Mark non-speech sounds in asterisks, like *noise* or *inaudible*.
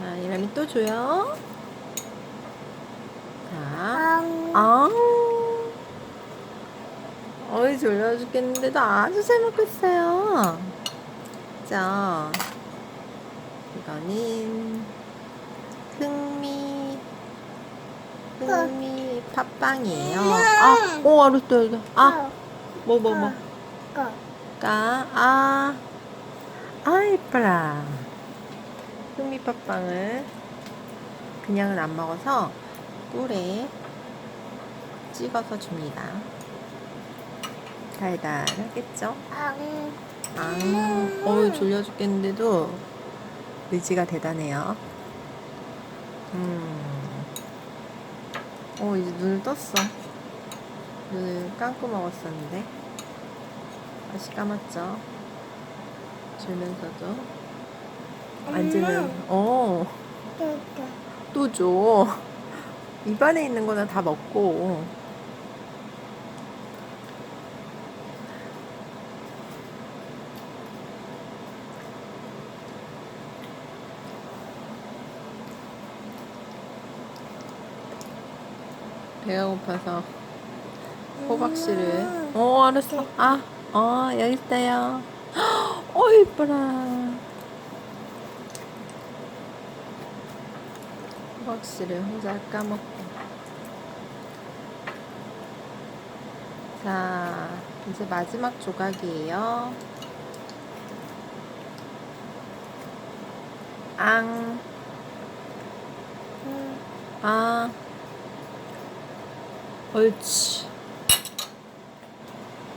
자, 이람이 또 줘요. 자, 앙. 아우. 어이, 졸려 죽겠는데 도 아주 잘 먹고 있어요. 자, 이거는 흥미, 흥미 팥빵이에요. 아, 오, 알았다, 알았다. 아, 뭐, 뭐, 뭐. 거. 까, 아, 아, 이뻐라. 흥미 팥빵을 그냥은 안 먹어서 꿀에 찍어서 줍니다. 달달하겠죠? 앙. 아, 어우, 졸려 죽겠는데도 의지가 대단해요. 음. 어, 이제 눈을 떴어. 눈을 감고 먹었었는데. 다시 감았죠. 줄면서도. 앉으면, 어. 또 줘. 입안에 있는 거는 다 먹고. 배가 고파서 호박씨를. 어, 알았어. 아, 어, 여기 있어요. *gasps* 어, 이뻐라. 호박씨를 혼자 까먹고. 자, 이제 마지막 조각이에요. 앙, 음. 아, 옳지.